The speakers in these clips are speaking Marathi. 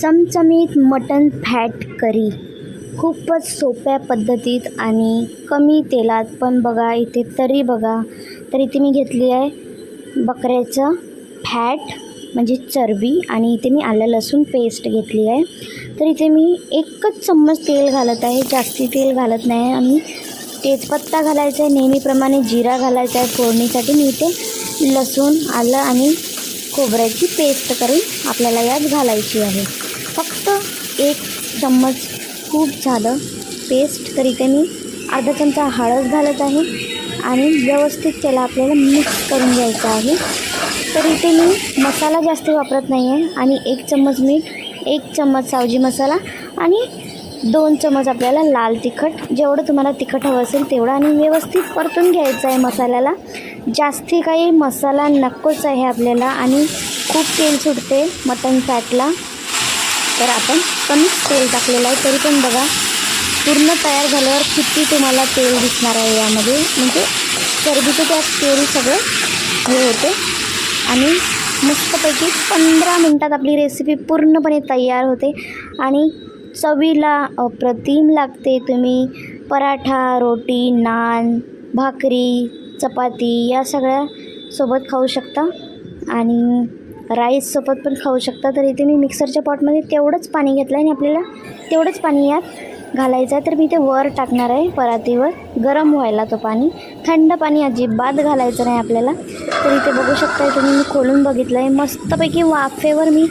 चमचमीत मटन फॅट करी खूपच सोप्या पद्धतीत आणि कमी तेलात पण बघा इथे तरी बघा तर इथे मी घेतली आहे. बकऱ्याचं फॅट म्हणजे चरबी आणि इथे मी आलं लसूण पेस्ट घेतली आहे. तर इथे मी एकच चम्मच तेल घालत आहे जास्ती तेल घालत नाही आणि तेजपत्ता घालायचा आहे नेहमीप्रमाणे जिरा घालायचा आहे फोडणीसाठी. मी इथे लसूण आलं आणि खोबऱ्याची पेस्ट करून आपल्याला यात घालायची आहे. फक्त एक चम्मच खूप झालं पेस्ट तरी त्यांनी मी अर्धा चमचा हळद घालत आहे आणि व्यवस्थित त्याला आपल्याला मिक्स करून घ्यायचं आहे. तर इथे मी मसाला जास्त वापरत नाही आहे आणि एक चम्मच मीठ एक चम्मच सावजी मसाला आणि दोन चम्मच आपल्याला लाल तिखट. जेवढं तुम्हाला तिखट हवं असेल तेवढं आणि व्यवस्थित परतून घ्यायचं आहे मसाल्याला. जास्ती काही मसाला नकोच आहे आपल्याला आणि खूप तेल सुटते मटन फॅटला तर आपण कमीच तेल टाकलेलं आहे. तरी पण बघा पूर्ण तयार झाल्यावर किती तुम्हाला तेल दिसणार आहे यामध्ये. म्हणजे चरबीचं त्यात तेल सगळं हे होते. आणि मस्तपैकी पंधरा मिनटात आपली रेसिपी पूर्णपणे तयार होते. आणि चवीला अप्रतिम लागते तुम्ही. पराठा रोटी नान भाकरी चपाती या सगळ्या सोबत खाऊ शकता. आणि राईससोबत पण खाऊ शकता. तर इथे मी मिक्सरच्या पॉटमध्ये तेवढंच पाणी घेतलं आहे आणि आपल्याला तेवढंच पाणी यात घालायचं आहे. तर मी ते वर टाकणार आहे परातीवर. गरम व्हायला तो पाणी. थंड पाणी अजिबात घालायचं नाही आपल्याला. तर इथे बघू शकता तुम्ही मी खोलून बघितलं आहे मस्तपैकी वाफेवर मी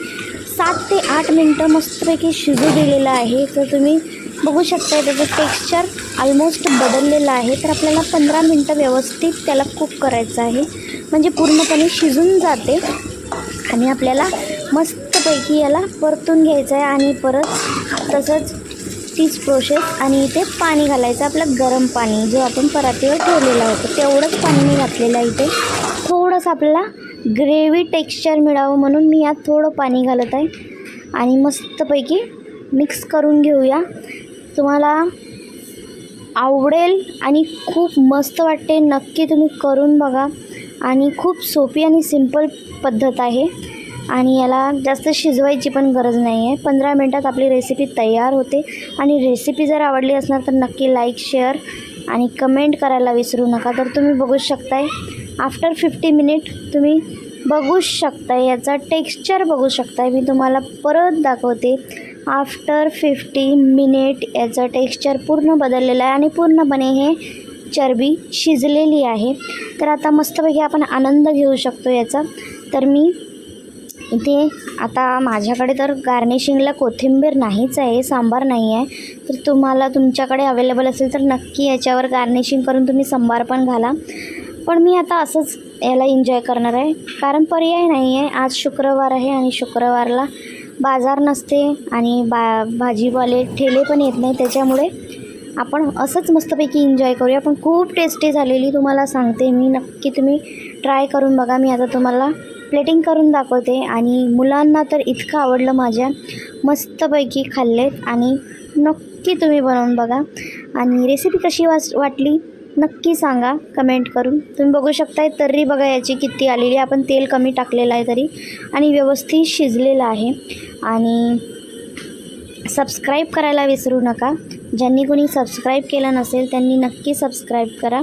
सात ते आठ मिनटं मस्तपैकी शिजू दिलेलं आहे. तर तुम्ही बघू शकता त्याचं टेक्स्चर ऑलमोस्ट बदललेलं आहे. तर आपल्याला पंधरा मिनटं व्यवस्थित त्याला कुक करायचं आहे. म्हणजे पूर्णपणे शिजून जाते. आणि आपल्याला मस्तपैकी याला परतून घ्यायचं आहे आणि परत तसंच तीच प्रोसेस आणि इथे पाणी घालायचं. आपलं गरम पाणी जो आपण परातीवर ठेवलेलं होतं तेवढंच पाणी मी घातलेलं आहे इथे. थोडंसं आपल्याला ग्रेव्ही टेक्स्चर मिळावं म्हणून मी यात थोडं पाणी घालत आहे. आणि मस्तपैकी मिक्स करून घेऊया. तुम्हाला आवडेल आणि खूप मस्त वाटते. नक्की तुम्ही करून बघा. आणि खूप सोपी आणि सिंपल पद्धत आहे. आणि याला जास्त शिजवायची पण गरज नाही आहे पंधरा मिनटात आपली रेसिपी तयार होते. आणि रेसिपी जर आवडली असणार तर नक्की लाईक शेअर आणि कमेंट करायला विसरू नका. तर तुम्ही बघू शकताय. आफ्टर फिफ्टी मिनिट तुम्ही बघू शकताय. याचा टेक्स्चर बघू शकताय. मी तुम्हाला परत दाखवते. आफ्टर फिफ्टी मिनिट याचं टेक्स्चर पूर्ण बदललेलं आहे आणि पूर्णपणे हे चरबी शिजलेली आहे. तर आता मस्तपैकी आपण आनंद घेऊ शकतो याचा. तर मी इथे आता माझ्याकडे तर गार्निशिंगला कोथिंबीर नाहीच आहे सांबार नाही आहे. तर तुम्हाला तुमच्याकडे अवेलेबल असेल तर नक्की याच्यावर गार्निशिंग करून तुम्ही सांबार पण घाला. पण मी आता असंच याला एन्जॉय करणार आहे. कारण पर्याय नाही आहे आज शुक्रवार आहे आणि शुक्रवारला बाजार नसते आणि बा भाजीवाले ठेले पण येत नाही. त्याच्यामुळे आपण असंच मस्तपैकी एन्जॉय करूया. पण खूप टेस्टी झालेली तुम्हाला सांगते. मी नक्की तुम्ही ट्राय करून बघा. मी आता तुम्हाला प्लेटिंग करून दाखवते. आणि मुलांना तर इतकं आवडलं माझ्या. मस्तपैकी खाल्लेत. आणि नक्की तुम्ही बनवून बघा. आणि रेसिपी कशी वाच वाटली? नक्की सांगा कमेंट करून. तुम्ही बघू शकताय तर्री बघा याची किती आलेली आपण तेल कमी टाकलेलं आहे तरी. आणि व्यवस्थित शिजलेलं आहे. आणि सबस्क्राईब करायला विसरू नका. ज्यांनी कोणी सबस्क्राईब केलं नसेल त्यांनी नक्की सबस्क्राईब करा.